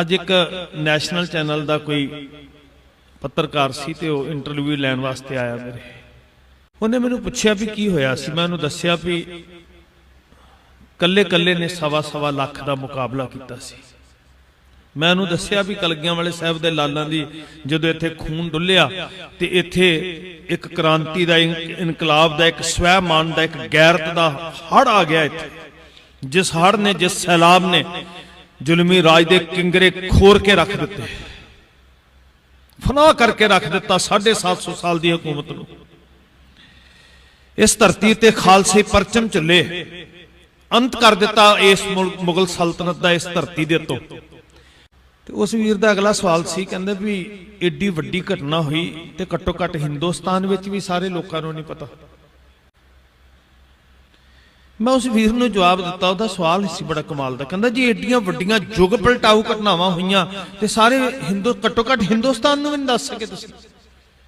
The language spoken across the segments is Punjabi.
ਅੱਜ ਇੱਕ ਨੈਸ਼ਨਲ ਚੈਨਲ ਦਾ ਕੋਈ ਪੱਤਰਕਾਰ ਸੀ ਤੇ ਉਹ ਇੰਟਰਵਿਊ ਲੈਣ ਵਾਸਤੇ ਆਇਆ ਮੇਰੇ। ਉਹਨੇ ਮੈਨੂੰ ਪੁੱਛਿਆ ਵੀ ਕੀ ਹੋਇਆ ਸੀ। ਮੈਂ ਉਹਨੂੰ ਦੱਸਿਆ ਵੀ ਕੱਲੇ ਕੱਲੇ ਨੇ ਸਵਾ ਸਵਾ ਲੱਖ ਦਾ ਮੁਕਾਬਲਾ ਕੀਤਾ ਸੀ। ਮੈਂ ਉਹਨੂੰ ਦੱਸਿਆ ਵੀ ਕਲਗੀਆਂ ਵਾਲੇ ਸਾਹਿਬ ਦੇ ਲਾਲਾਂ ਦੀ ਜਦੋਂ ਇੱਥੇ ਖੂਨ ਡੁੱਲਿਆ ਤੇ ਇੱਥੇ ਇੱਕ ਕ੍ਰਾਂਤੀ ਦਾ ਇਨਕਲਾਬ ਦਾ ਇੱਕ ਸਵੈਮਾਨ ਦਾ ਇੱਕ ਗੈਰਤ ਦਾ ਹੜ ਆ ਗਿਆ ਇੱਥੇ। ਜਿਸ ਹੜ ਨੇ, ਜਿਸ ਸੈਲਾਬ ਨੇ ਜ਼ੁਲਮੀ ਰਾਜ ਦੇ ਕਿੰਗਰੇ ਖੋਰ ਕੇ ਰੱਖ ਦਿੱਤੇ। ਫਨਾ ਕਰਕੇ ਰੱਖ ਦਿੱਤਾ 750 ਸਾਲ ਦੀ ਹਕੂਮਤ ਨੂੰ। ਇਸ ਧਰਤੀ ਤੇ ਖਾਲਸੇ ਪਰਚਮ ਚੱਲੇ ਅੰਤ ਕਰ ਦਿੱਤਾ ਇਸ ਮੁਲ- ਮੁਗਲ ਸਲਤਨਤ ਦਾ ਇਸ ਧਰਤੀ ਦੇ ਉੱਤੋਂ ਤੇ ਉਸ ਵੀਰ ਦਾ ਅਗਲਾ ਸਵਾਲ ਸੀ, ਕਹਿੰਦੇ ਵੀ ਏਡੀ ਵੱਡੀ ਘਟਨਾ ਹੋਈ ਤੇ ਘੱਟੋ ਘੱਟ ਹਿੰਦੁਸਤਾਨ ਵਿੱਚ ਵੀ ਸਾਰੇ ਲੋਕਾਂ ਨੂੰ ਨਹੀਂ ਪਤਾ। ਮੈਂ ਉਸ ਵੀਰ ਨੂੰ ਜਵਾਬ ਦਿੱਤਾ, ਉਹਦਾ ਸਵਾਲ ਸੀ ਬੜਾ ਕਮਾਲ ਦਾ। ਕਹਿੰਦਾ ਜੀ ਏਡੀਆਂ ਵੱਡੀਆਂ ਯੁੱਗ ਪਲਟਾਊ ਘਟਨਾਵਾਂ ਹੋਈਆਂ ਤੇ ਸਾਰੇ ਹਿੰਦੂ, ਘੱਟੋ ਘੱਟ ਹਿੰਦੁਸਤਾਨ ਨੂੰ ਵੀ ਨਹੀਂ ਦੱਸ ਸਕੇ ਤੁਸੀਂ।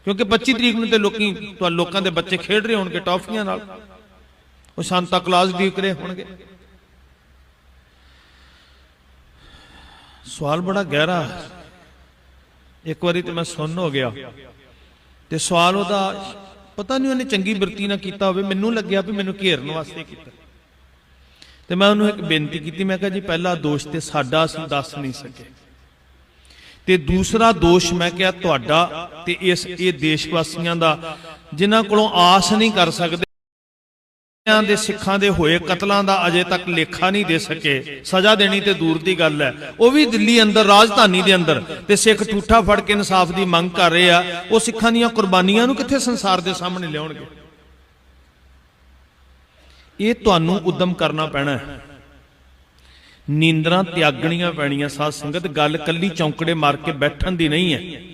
ਕਿਉਂਕਿ 25 ਤਰੀਕ ਨੂੰ ਤੇ ਲੋਕੀ, ਤੁਹਾ ਲੋਕਾਂ ਦੇ ਬੱਚੇ ਖੇਡ ਰਹੇ ਹੋਣਗੇ ਟੌਫੀਆਂ ਨਾਲ। ਉਹ ਸ਼ਾਂਤਾ ਕਲਾਸ ਡੀਕ ਰਹੇ ਹੋਣਗੇ। ਸਵਾਲ ਬੜਾ ਗਹਿਰਾ ਇੱਕ ਵਾਰੀ ਤੇ ਮੈਂ ਸੁਣ ਹੋ ਗਿਆ। ਤੇ ਸਵਾਲ ਉਹਦਾ ਪਤਾ ਨਹੀਂ ਉਹਨੇ ਚੰਗੀ ਬਿਰਤੀ ਨਾ ਕੀਤਾ ਹੋਵੇ, ਮੈਨੂੰ ਲੱਗਿਆ ਵੀ ਮੈਨੂੰ ਘੇਰਨ ਵਾਸਤੇ ਕੀਤਾ। ਤੇ ਮੈਂ ਉਹਨੂੰ ਇੱਕ ਬੇਨਤੀ ਕੀਤੀ, ਮੈਂ ਕਿਹਾ ਜੀ ਪਹਿਲਾ ਦੋਸ਼ ਤੇ ਸਾਡਾ ਅਸੀਂ ਦੱਸ ਨਹੀਂ ਸਕੇ। ਤੇ ਦੂਸਰਾ ਦੋਸ਼ ਮੈਂ ਕਿਹਾ ਤੁਹਾਡਾ ਤੇ ਇਸ ਇਹ ਦੇਸ਼ ਵਾਸੀਆਂ ਦਾ, ਜਿਨ੍ਹਾਂ ਕੋਲੋਂ ਆਸ ਨਹੀਂ ਕਰ ਸਕਦੇ ਦੇ ਸਿੱਖਾਂ ਦੇ ਹੋਏ ਕਤਲਾਂ ਦਾ ਅਜੇ ਤੱਕ ਲੇਖਾ ਨਹੀਂ ਦੇ ਸਕੇ। ਸਜ਼ਾ ਦੇਣੀ ਤੇ ਦੂਰ ਦੀ ਗੱਲ ਹੈ। ਉਹ ਵੀ ਦਿੱਲੀ ਅੰਦਰ, ਰਾਜਧਾਨੀ ਦੇ ਅੰਦਰ। ਤੇ ਸਿੱਖ ਠੂਠਾ ਫੜ ਕੇ ਇਨਸਾਫ ਦੀ ਮੰਗ ਕਰ ਰਹੇ ਆ। ਉਹ ਸਿੱਖਾਂ ਦੀਆਂ ਕੁਰਬਾਨੀਆਂ ਨੂੰ ਕਿੱਥੇ ਸੰਸਾਰ ਦੇ ਸਾਹਮਣੇ ਲਿਆਉਣਗੇ? ਇਹ ਤੁਹਾਨੂੰ ਉਦਮ ਕਰਨਾ ਪੈਣਾ ਹੈ। ਨੀਂਦਰਾਂ ਤਿਆਗਣੀਆਂ ਪੈਣੀਆਂ। ਸਾਧ ਸੰਗਤ, ਗੱਲ ਕੱਲੀ ਚੌਂਕੜੇ ਮਾਰ ਕੇ ਬੈਠਣ ਦੀ ਨਹੀਂ ਹੈ।